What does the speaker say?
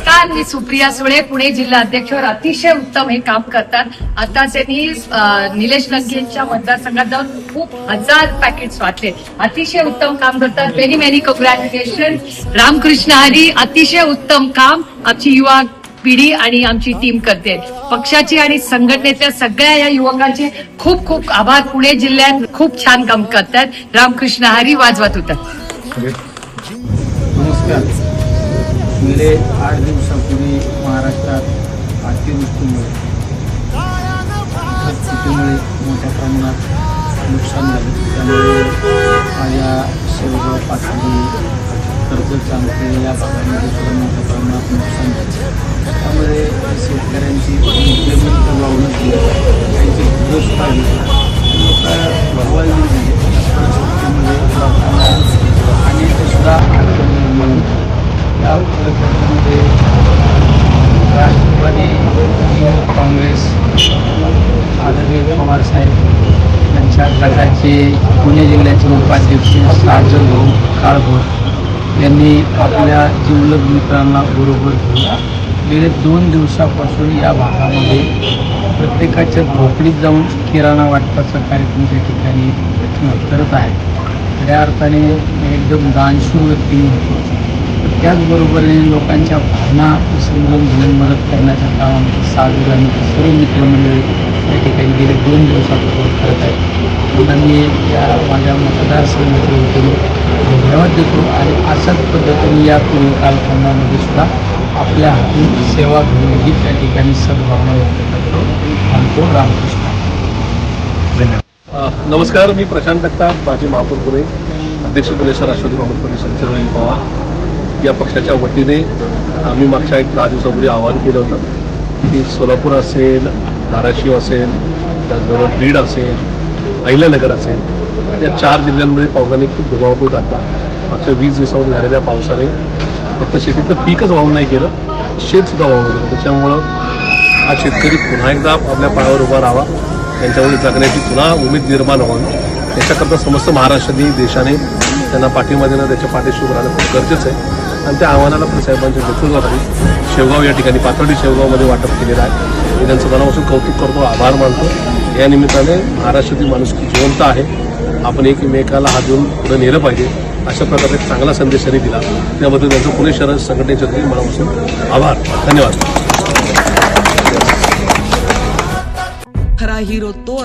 नमस्कार मी सुप्रिया सुळे पुणे जिल्हा अध्यक्षवर अतिशय उत्तम हे काम करतात. आता त्यांनी निलेश लंकेंच्या मतदारसंघात जाऊन खूप हजार पॅकेट्स वाटले अतिशय उत्तम काम करतात. Many many congratulations Ramakrishna Hari अतिशय उत्तम काम आमची युवा पिढी आणि आमची टीम करते. पक्षाची आणि संघटनेतल्या सगळ्या या युवकांचे खूप खूप आभार. पुणे जिल्ह्यात खूप छान काम करतात. रामकृष्ण हरी वाजवत होतात नमस्कार. गेले आठ दिवसापूर्वी महाराष्ट्रात अतिवृष्टीमुळे ढगफुटीमुळे मोठ्या प्रमाणात नुकसान झाले. त्यामुळे माझ्या शेवगाव पाथरी कर्जत चांगले या भागामध्ये सुद्धा मोठ्या प्रमाणात नुकसान झाले. त्यामुळे शेतकऱ्यांची आदरणीय पवार साहेब यांच्या गटाचे पुणे जिल्ह्याचे उपाध्यक्ष साजन भाऊ काळभोर यांनी आपल्या जिवलग मित्रांना बरोबर घेऊन गेले दोन दिवसापासून या भागामध्ये प्रत्येकाच्या झोपडीत जाऊन किराणा वाटपाचा कार्यक्रम त्या ठिकाणी करत आहे खऱ्या अर्थाने एकदम दानशूर व्यक्ती होती. त्याचबरोबरीने लोकांच्या भावना समजून घेऊन मदत करण्याच्या कामामध्ये साजूर आणि सर्व मित्रमंडळी त्या ठिकाणी गेले दोन दिवसापासून करत आहेत पुन्हा मी या माझ्या मतदारसंघातील वतीने धन्यवाद देतो. आणि अशाच पद्धतीने या पूर्वी कालखंडामध्ये सुद्धा आपल्या हातून सेवा घेऊन ही त्या ठिकाणी सद्भावना व्यक्त करतो. म्हणतो रामकृष्ण. धन्यवाद. नमस्कार. मी प्रशांत जगताप माजी महापौर पुणे अध्यक्ष पुणेश्वर राष्ट्रवादी काँग्रेस संचलन पवार. या पक्षाच्या वतीने आम्ही मागच्या एक दहा दिवसापूर्वी आवाहन केलं होतं की सोलापूर असेल धाराशिव असेल त्याचबरोबर बीड असेल अहिल्यानगर असेल या चार जिल्ह्यांमध्ये पावसाने खूप धुमाकूळ घातला मागच्या वीस दिवसामध्ये झालेल्या पावसाने फक्त शेतीतलं पीकच वाहून नाही केलं शेतसुद्धा वाहून गेलं. त्याच्यामुळं हा शेतकरी पुन्हा एकदा आपल्या पायावर उभा राहावा. त्यांच्यामुळे जगण्याची पुन्हा उमेद निर्माण व्हावी. याच्याकरता समस्त महाराष्ट्राने देशाने त्यांना पाठिंबा देणं त्याच्या पाठीशी उभं राहणं खूप गरजेचं आहे. आणि त्या आव्हानाला पण साहेबांच्या नेतृत्वाखाली शेवगाव या ठिकाणी पाथर्डी शेवगावमध्ये वाटप केलेलं आहे. मी त्यांचं मनापासून कौतुक करतो आभार मानतो. या निमित्ताने महाराष्ट्रातील माणूस जिवंत आहे. आपण एकमेकाला हात देऊन पुढे नेलं पाहिजे. अशा प्रकारे एक चांगला संदेश त्यांनी दिला. त्याबद्दल त्यांचं पुणे शहर संघटनेच्या तरी मनापासून आभार. धन्यवाद. खरा हिरो तो